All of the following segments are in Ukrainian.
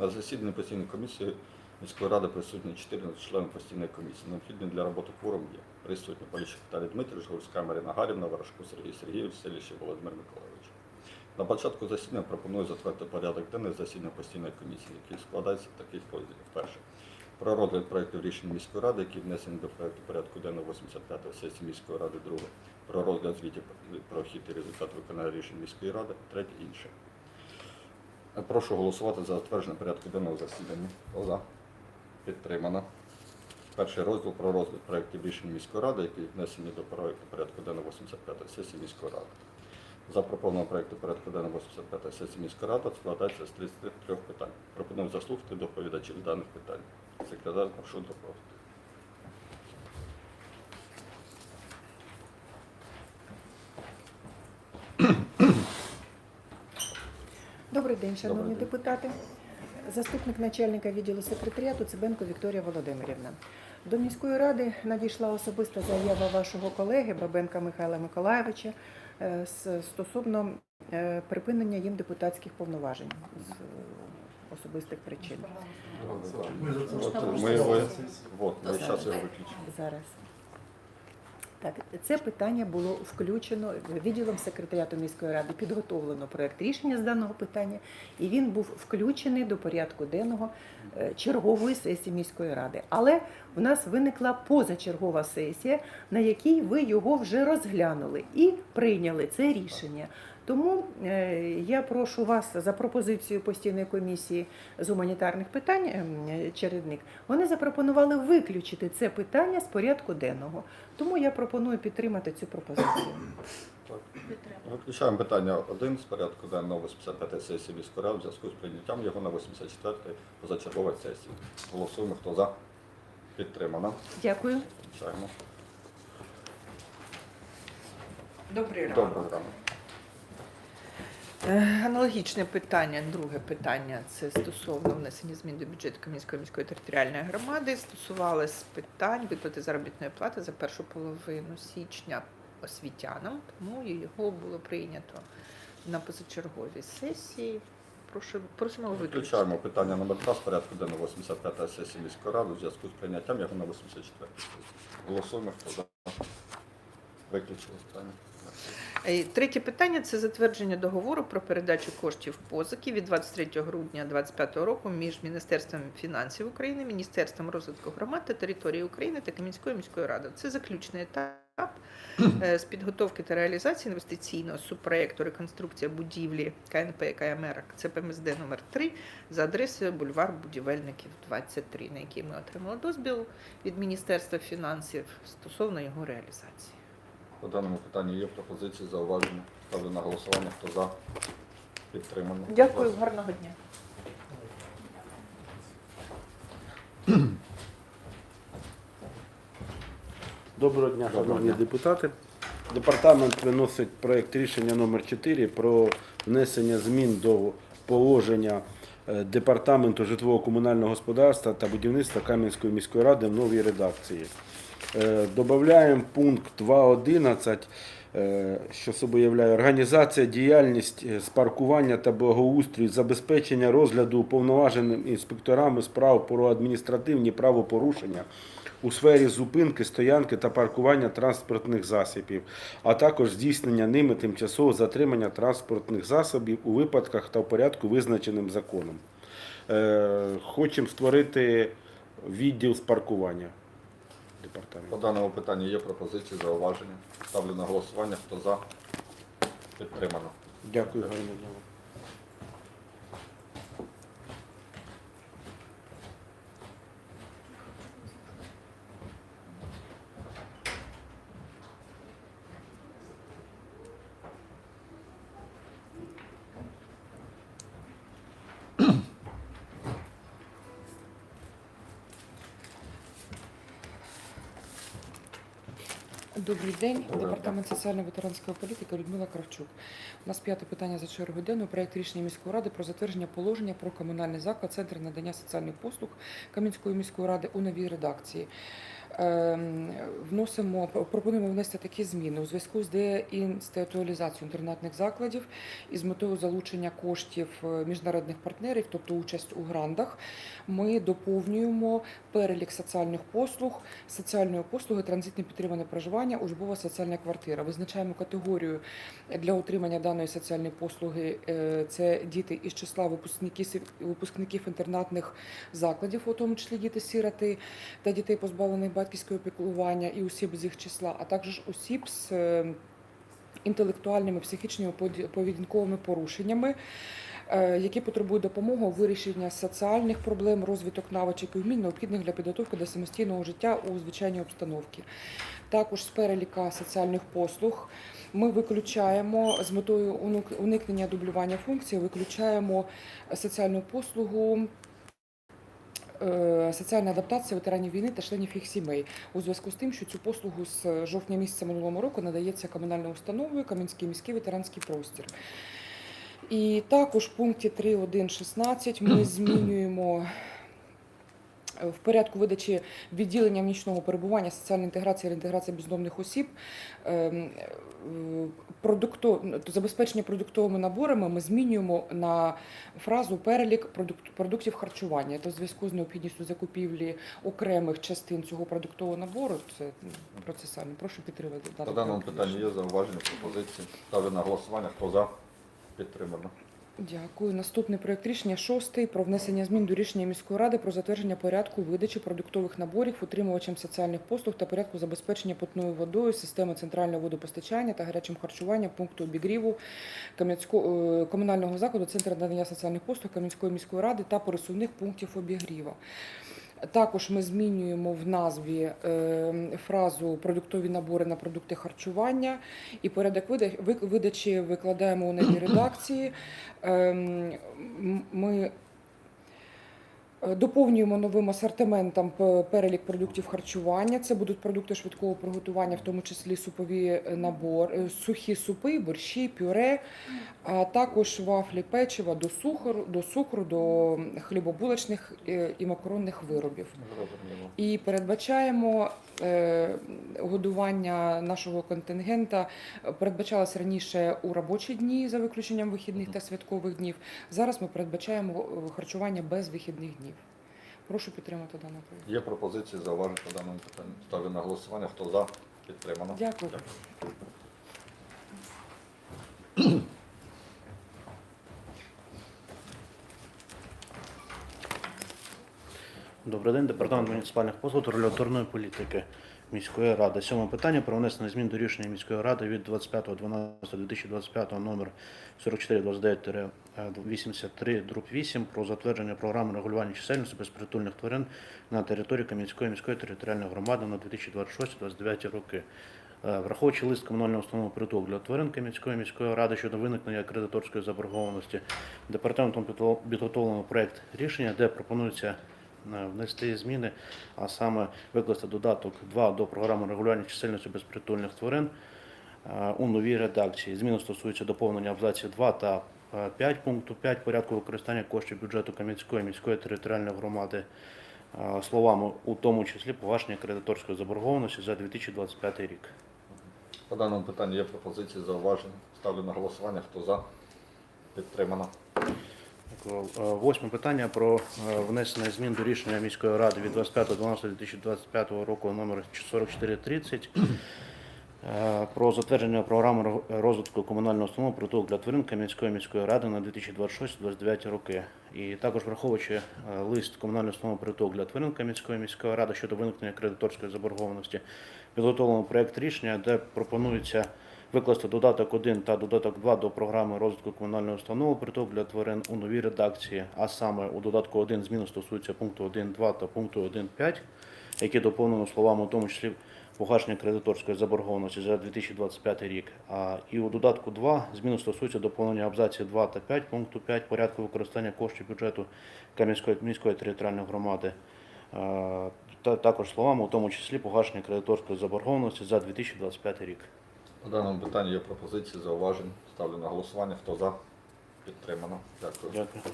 На засіданні постійної комісії міської ради присутні 14 членів постійної комісії. Необхідні для роботи кворум є. Присутні Поліщук Віталій Дмитрович, Гурська Марина Гарівна, Ворожко Сергій Сергійович, Селіще Володимир Миколаївич. На початку засідання пропоную затвердити порядок денний засідання постійної комісії, який складається з таких розділів. Перше. Про розгляд проєктів рішень міської ради, які внесені до проєкту порядку денного 85-ї сесії міської ради. Друге. Про розгляд звітів про хід і результат виконання рішень міської ради. Третє інше. Прошу голосувати за затвердження порядку денного засідання. Хто за? Підтримано. Перший розділ про розгляд проєктів рішень міської ради, які внесені до проєкту порядку денного 85-ї сесії міської ради. Запропонованого проєкту порядку денного 85-ї сесії міської ради складається з 33 питань. Пропоную заслухати доповідачів даних питань. Секретар, прошу доповідати. Добрий день, шановні Добрий день. депутати. Заступник начальника відділу секретаріату Цибенко Вікторія Володимирівна. До міської ради надійшла особиста заява вашого колеги Бабенка Михайла Миколаєвича е, стосовно е, припинення їм депутатських повноважень з е, особистих причин. Ми його. Зараз. Так, це питання було включено відділом секретаріату міської ради, підготовлено проект рішення з даного питання, і він був включений до порядку денного е, чергової сесії міської ради. Але в нас виникла позачергова сесія, на якій ви його вже розглянули і прийняли це рішення. Тому е, я прошу вас за пропозицією постійної комісії з гуманітарних питань, ем, чередник, вони запропонували виключити це питання з порядку денного. Тому я пропоную підтримати цю пропозицію. Виключаємо питання 1 з порядку денного 85 сесії міської ради в зв'язку з прийняттям його на 84-й позачерговій сесії. Голосуємо, хто за. Підтримано. Дякую. Включаємо. Добрий ранок. Доброго ранку. Е, Аналогічне питання, друге питання це стосовно внесення змін до бюджету Кам'янської міської територіальної громади. Стосувалось питань виплати заробітної плати за першу половину січня освітянам, тому його було прийнято на позачерговій сесії. Прошу, просимо виключити. Включаємо питання номер 2 з порядку денного 85 сесії міської ради у зв'язку з прийняттям його на 84 сесії. Голосуємо, хто за. Виключили питання. Е, Третє питання це затвердження договору про передачу коштів позики від 23 грудня 2025 року між Міністерством фінансів України, Міністерством розвитку громад та території України та Кам'янською міською радою. Це заключний етап е, з підготовки та реалізації інвестиційного субпроєкту реконструкція будівлі КНП КМР ЦПМСД номер 3 за адресою бульвар будівельників 23, на який ми отримали дозвіл від Міністерства фінансів стосовно його реалізації. По даному питанню є пропозиції, зауваження. Ставлю на голосування, хто за. Підтримано. Дякую, гарного дня. Доброго дня, Доброго шановні дня. депутати. Департамент виносить проект рішення номер 4 про внесення змін до положення Департаменту житлово-комунального господарства та будівництва Кам'янської міської ради в новій редакції. Е, Додаємо пункт 2.11, е, що собою являє організація, діяльність е, з паркування та благоустрою, забезпечення розгляду уповноваженим інспекторами справ про адміністративні правопорушення у сфері зупинки, стоянки та паркування транспортних засобів, а також здійснення ними тимчасового затримання транспортних засобів у випадках та в порядку, визначеним законом. Е, Хочемо створити відділ з паркування По департаменту. даному питанню є пропозиції, зауваження. Ставлю на голосування, хто за. Підтримано. Дякую, гарного Добрий день, департамент соціально-ветеранської політики Людмила Кравчук. У нас п'яте питання за чергу денну. Проект рішення міської ради про затвердження положення про комунальний заклад Центр надання соціальних послуг Кам'янської міської ради у новій редакції. Ем, вносимо, пропонуємо внести такі зміни у зв'язку з деінституалізацією інтернатних закладів і з метою залучення коштів е, міжнародних партнерів, тобто участь у грантах. Ми доповнюємо перелік соціальних послуг, соціальної послуги, транзитне підтримане проживання, учбова соціальна квартира. Визначаємо категорію для отримання даної соціальної послуги. Е, Це діти із числа випускників випускників інтернатних закладів, у тому числі діти-сіроти та дітей, позбавлених батьківського піклування і осіб з їх числа, а також осіб з е, інтелектуальними, психічними поведі- поведінковими порушеннями. е, Які потребують допомоги у вирішенні соціальних проблем, розвиток навичок і вмінь, необхідних для підготовки до самостійного життя у звичайній обстановці. Також з переліка соціальних послуг ми виключаємо з метою уник- уникнення дублювання функцій, виключаємо соціальну послугу. Е, Соціальна адаптація ветеранів війни та членів їх сімей у зв'язку з тим, що цю послугу з жовтня місяця минулого року надається комунальною установою Кам'янський міський ветеранський простір. І також в пункті 3.1.16 ми змінюємо в порядку видачі відділенням нічного перебування соціальної інтеграції і реінтеграції бездомних осіб ем, продукто, забезпечення продуктовими наборами ми змінюємо на фразу перелік продукт, продуктів харчування. Це в зв'язку з необхідністю закупівлі окремих частин цього продуктового набору. Це м, процесуально. Прошу підтримати даний даному рішення. є зауваження, пропозиції. Ставлю на голосування. Хто за? Підтримано. Дякую. Наступний проект рішення шостий про внесення змін до рішення міської ради про затвердження порядку видачі продуктових наборів утримувачам соціальних послуг та порядку забезпечення питною водою системи центрального водопостачання та гарячим харчуванням пункту обігріву е, комунального закладу центру надання соціальних послуг Кам'янської міської ради та пересувних пунктів обігріва. Також ми змінюємо в назві е, фразу продуктові набори на продукти харчування і порядок вида- видачі викладаємо у новій редакції. Ем, Ми доповнюємо новим асортиментом перелік продуктів харчування. Це будуть продукти швидкого приготування, в тому числі супові е, набор, е, сухі супи, борщі, пюре, а також вафлі, печива до цукру, до цукру, до хлібобулочних е, і макаронних виробів. І передбачаємо е, годування нашого контингента. е, Передбачалось раніше у робочі дні за виключенням вихідних та святкових днів. Зараз ми передбачаємо е, харчування без вихідних днів. Прошу підтримати даний проєкт. Є пропозиції, зауваження по даному питанню. Ставлю на голосування. Хто за? Підтримано. Дякую. Добрий день, департамент муніципальних послуг та регуляторної політики міської ради. Сьоме питання про внесення змін до рішення міської ради від 25.12.2025 номер 4429-83 друг 8 про затвердження програми регулювання чисельності безпритульних тварин на території Кам'янської міської територіальної громади на 2026-2029 роки. Е, Враховуючи лист комунального установи притул для тварин Кам'янської міської ради щодо виникнення кредиторської заборгованості, департаментом підготовлено проект рішення, де пропонується внести зміни, а саме викласти додаток 2 до програми регулювання чисельності безпритульних тварин е, у новій редакції. Зміни стосуються доповнення абзаців 2 та е, 5 пункту 5 порядку використання коштів бюджету Кам'янської міської територіальної громади е, словами у тому числі погашення кредиторської заборгованості за 2025 рік. По даному питанню є пропозиції, зауваження. Ставлю на голосування. Хто за? Підтримано. Е, Восьме питання про е, внесення змін до рішення міської ради від 25.12.2025 року номер 4430 е, про затвердження програми розвитку комунального установи притулок для тварин Кам'янської міської ради на 2026-2029 роки. І також враховуючи лист комунального установи притулок для тварин Кам'янської міської ради щодо виникнення кредиторської заборгованості, підготовлено проект рішення, де пропонується викласти додаток 1 та додаток 2 до програми розвитку комунальної установи притулок для тварин у новій редакції, а саме у додатку 1 зміни стосуються пункту 1.2 та пункту 1.5, які доповнено словами, у тому числі погашення кредиторської заборгованості за 2025 рік. А і у додатку 2 зміни стосуються доповнення абзаців 2 та 5 пункту 5 порядку використання коштів бюджету Кам'янської міської територіальної громади. Та також словами, у тому числі погашення кредиторської заборгованості за 2025 рік. У даному питанні є пропозиції, зауважень. Ставлю на голосування. Хто за? Підтримано. Дякую. Дякую.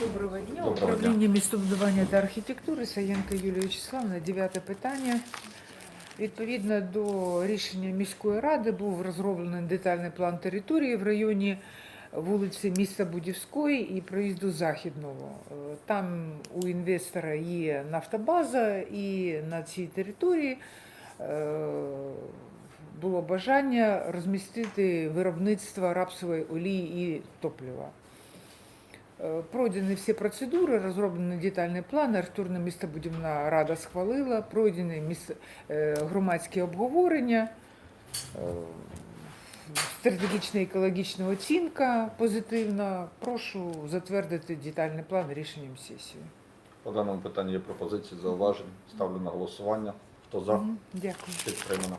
Доброго дня. Доброго. Управління містобудування та архітектури Саєнка Юлія Вячеславовна, дев'яте питання. Відповідно до рішення міської ради був розроблений детальний план території в районі вулиці міста Будівської і проїзду Західного. Е, Там у інвестора є нафтобаза, і на цій території е, було бажання розмістити виробництво рапсової олії і топлива. Е, Пройдені всі процедури, розроблений детальний план, архітектурна містобудівна рада схвалила, пройдені громадські обговорення, стратегічна екологічна оцінка позитивна. Прошу затвердити детальний план рішенням сесії. По даному питанню є пропозиції, зауваження. Ставлю на голосування. Хто за? Мгм, Дякую. Підтримано.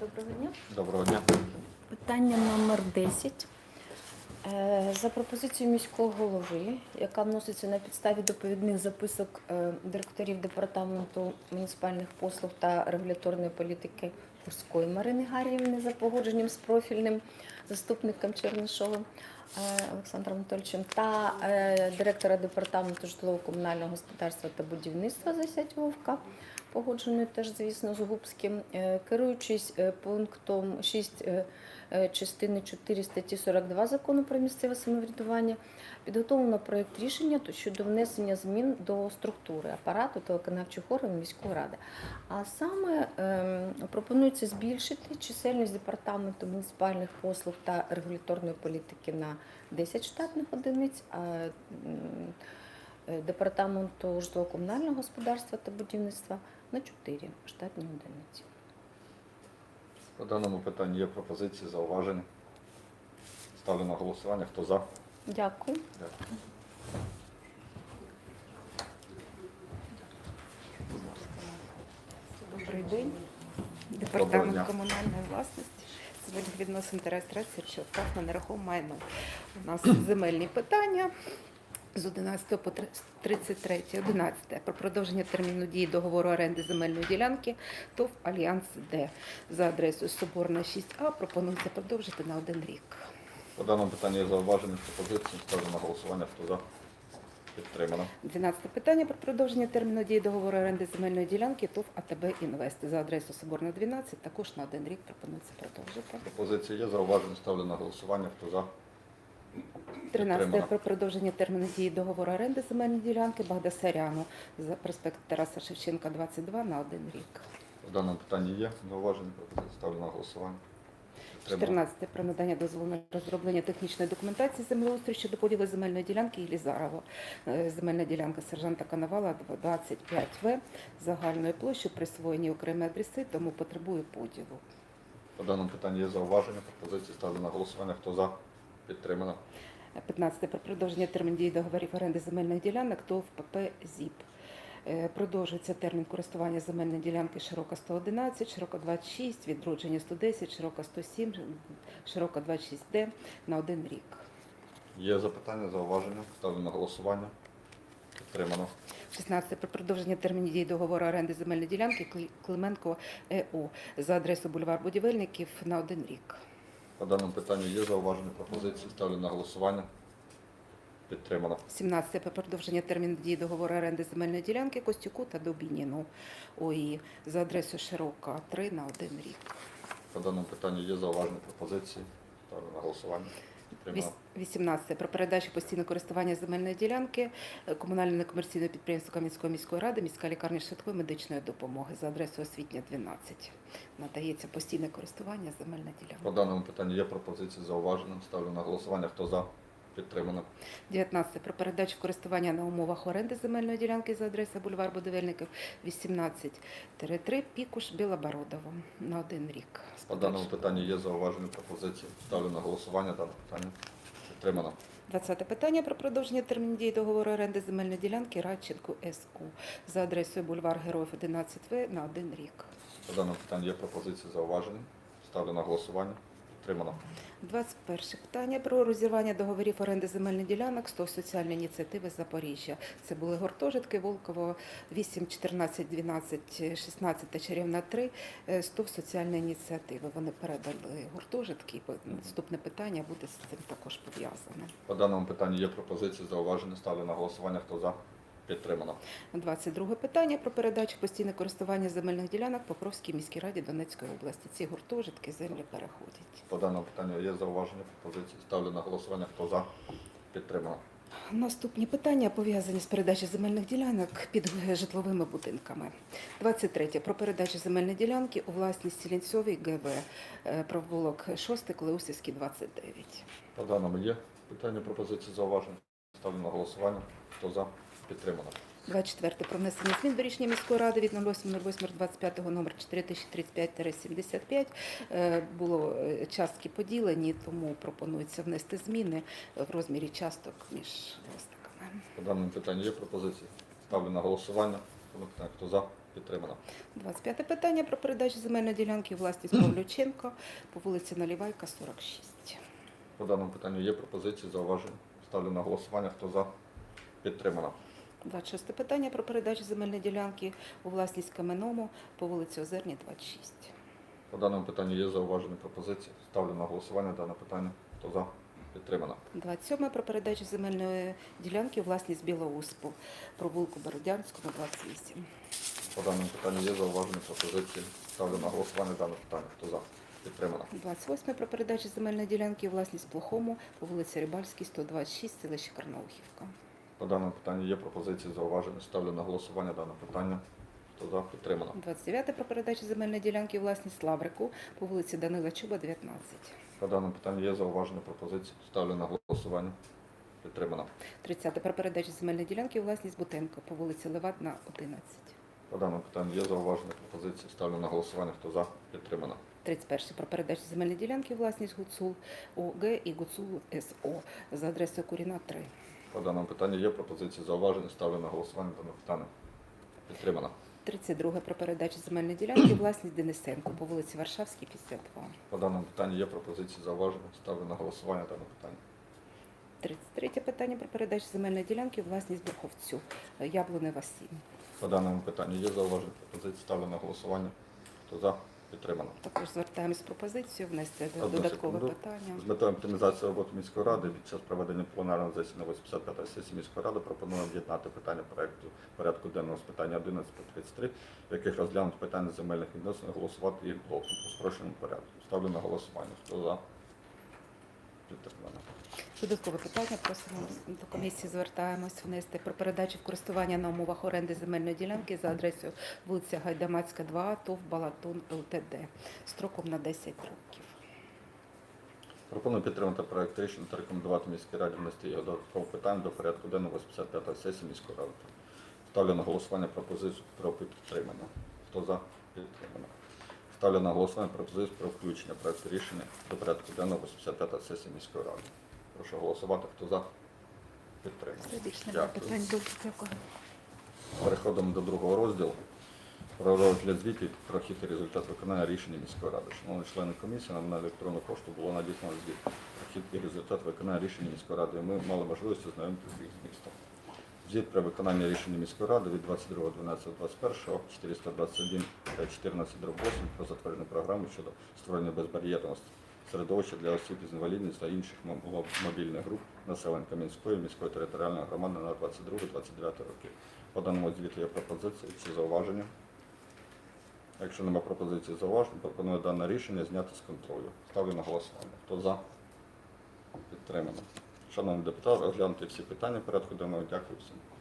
Доброго дня. Доброго дня. Питання номер 10. Е, За пропозицією міського голови, яка вноситься на підставі доповідних записок е, директорів департаменту муніципальних послуг та регуляторної політики Курської Марини Гаріївни за погодженням з профільним заступником Чернишовим е, Олександром Анатольовичем та директора департаменту житлово-комунального господарства та будівництва Засядь Вовка погодженою теж, звісно, з Губським, Е, керуючись е, пунктом 6 е, частини 4 статті 42 закону про місцеве самоврядування, підготовлено проєкт рішення щодо внесення змін до структури апарату та виконавчих органів міської ради. А саме ем, пропонується збільшити чисельність департаменту муніципальних послуг та регуляторної політики на 10 штатних одиниць. А департаменту житлово-комунального господарства та будівництва на 4 штатні одиниці. По даному питанню є пропозиції, зауваження. Ставлю на голосування. Хто за? Дякую. Дякую. Добрий день. Департамент дня. комунальної власності. Сьогодні відносин та реєстрації що на нерухоме майно. У нас земельні питання з 11 по 33. 11. Про продовження терміну дії договору оренди земельної ділянки ТОВ Альянс Д за адресою Соборна 6А пропонується продовжити на один рік. По даному питанню є зауваження, пропозиції. Ставлю на голосування. Хто за? Підтримано. 12 питання про продовження терміну дії договору оренди земельної ділянки ТОВ АТБ Інвест за адресою Соборна 12. Також на один рік пропонується продовжити. Пропозиції є, зауваження. Ставлю на голосування. Хто за? 13 про продовження терміну дії договору оренди земельної ділянки Багдасаряну за проспект Тараса Шевченка 22 на один рік. По даному питанні є зауваження. Ставлю на голосування. 14 про надання дозволу на розроблення технічної документації землеустрою щодо поділу земельної ділянки Єлізарова. Е, Земельна ділянка сержанта Коновала 25В загальною площею присвоєні окремі адреси, тому потребує поділу. По даному питанню є зауваження, пропозиції. Ставлю на голосування. Хто за? Підтримано. 15 про продовження термін дії договорів оренди земельних ділянок ТОВ ПП ЗІП. Е, Продовжується термін користування земельної ділянки широка 111, широка 26, відродження 110, широка 107, широка 26Д на один рік. Є запитання, зауваження. Ставлю на голосування. Підтримано. 16 про продовження термінів дії договору оренди земельної ділянки Клименко ЕО за адресою бульвар будівельників на один рік. По даному питанню є зауваження, пропозиції. Ставлю на голосування. Підтримано. 17 про продовження терміну дії договору оренди земельної ділянки Костюку та Добініну ОІ за адресою Широка 3 на 1 рік. По даному питанню є зауваження, пропозиції. Ставлю на голосування. Підтримано. Віс- 18 про передачу постійного користування земельної ділянки е, комунальне некомерційне підприємство Кам'янської міської ради, міська лікарня швидкої медичної допомоги за адресою освітня 12. Надається постійне користування земельна ділянка. По даному питанню є пропозиції, зауваження. Ставлю на голосування. Хто за? Підтримано. 19 про передачу користування на умовах оренди земельної ділянки за адресою бульвар будівельників 18-3 Пікуш Білобородово на один рік. По даному питанню є зауваження, пропозиції. Ставлю на голосування дане питання. Підтримано. 20 питання про продовження терміну дії договору оренди земельної ділянки Радченку СУ за адресою бульвар Героїв 11В на один рік. По даному питанню є пропозиції, зауваження. Ставлю на голосування. Підтримано. 21 питання про розірвання договорів оренди земельних ділянок 100 соціальної ініціативи Запоріжжя. Це були гуртожитки Волково 8, 14, 12, 16 та Чарівна 3, е, 100 соціальної ініціативи. Вони передали гуртожитки. Наступне питання буде з цим також пов'язане. По даному питанню є пропозиції, зауваження. Ставлю на голосування. Хто за? Підтримано. 22 питання про передачу постійне користування земельних ділянок Покровській міській раді Донецької області. Ці гуртожитки землі переходять. По даному питанню є зауваження, пропозиції. Ставлю на голосування. Хто за? Підтримано. Наступні питання пов'язані з передачею земельних ділянок під житловими будинками. 23. Про передачу земельної ділянки у власність Сілінцьовій ГВ, е, провулок 6, Клеусівський, 29. По даному є питання, пропозиції, зауваження. Ставлю на голосування. Хто за? Підтримано. 24. Про внесення змін до рішення міської ради від 08.08.25 номер 4035-75. Е, Було е, частки поділені, тому пропонується внести зміни в розмірі часток між власниками. По даному питанню є пропозиції. Ставлю на голосування. Хто за? Підтримано. 25 питання про передачу земельної ділянки власність Павлюченко по вулиці Налівайка, 46. По даному питанню є пропозиції, зауваження. Ставлю на голосування. Хто за? Підтримано. 26 питання про передачу земельної ділянки у власність Каменому по вулиці Озерні, 26. По даному питанню є зауваження, пропозиції. Ставлю на голосування дане питання. Хто за? Підтримано. 27 про передачу земельної ділянки у власність Білоуспу по вулику Бородянському, 28. По даному питанню є зауваження, пропозиції. Ставлю на голосування дане питання. Хто за? Підтримано. 28 про передачу земельної ділянки у власність Плохому по вулиці Рибальській, 126, селище Карнаухівка. По даному питанню є пропозиції, зауваження. Ставлю на голосування дане питання. Хто за? Підтримано. 29 про передачу земельної ділянки у власність Лаврику по вулиці Данила Чуба, 19. По даному питанню є зауваження, пропозиції. Ставлю на голосування. Підтримано. 30 про передачу земельної ділянки у власність Бутенко по вулиці Левадна, 11. По даному питанню є зауваження, пропозиції. Ставлю на голосування. Хто за? Підтримано. 31 про передачу земельної ділянки у власність Гуцул ОГ і Гуцул СО за адресою Куріна 3. По даному питанню є пропозиції, зауваження. Ставлю на голосування дане питання. Підтримано. 32 про передачу земельної ділянки власність Денисенко по вулиці Варшавській, 52. По даному питанню є пропозиції, зауваження. Ставлю на голосування дане питання. 33 питання про передачу земельної ділянки власність Бурховцю, Яблунева 7. По даному питанню є зауваження, пропозиції. Ставлю на голосування. Хто за? Підтримано. Також звертаємось з пропозицією внести Одну додаткове секунду. питання. З метою оптимізації роботи міської ради під час проведення пленарного засідання 85 сесії міської ради пропонуємо об'єднати питання проекту порядку денного з питання 11 по 33, в яких розглянуть питання земельних відносин, голосувати їх блоком у спрощеному порядку. Ставлю на голосування. Хто за? Додаткове питання просимо до комісії звертаємось внести про передачу в користування на умовах оренди земельної ділянки за адресою вулиця Гайдамацька, 2, ТОВ Балатон ЛТД строком на 10 років. Пропоную підтримати проект рішення та рекомендувати міській раді внести його додаткове питання до порядку денного 85 сесії міської ради. Ставлю на голосування пропозицію про підтримання. Хто за? Підтримано. Ставлю на голосування пропозицію про включення проекту рішення до порядку денного 85 сесії міської ради. Прошу голосувати. Хто за? Дякую. Переходимо до другого розділу. Про розгляд звітів про хід і результат виконання рішення міської ради. Шановні члени комісії, нам на електронну пошту було надіслано звіт про хід і результат виконання рішення міської ради. Ми мали можливість ознайомитися з їх змістом. Звіт про виконання рішення міської ради від 22.12.21, 421 та 14 8 про затвердження програми щодо створення безбар'єрного середовища для осіб з інвалідністю та інших мобільних груп населення Кам'янської міської територіальної громади на 22-29 роки. По даному звіту є пропозиції чи зауваження. Якщо немає пропозиції зауважень, пропоную дане рішення зняти з контролю. Ставлю на голосування. Хто за? Підтримано. Шановні депутати, розглянути всі питання порядку денного. Дякую всім.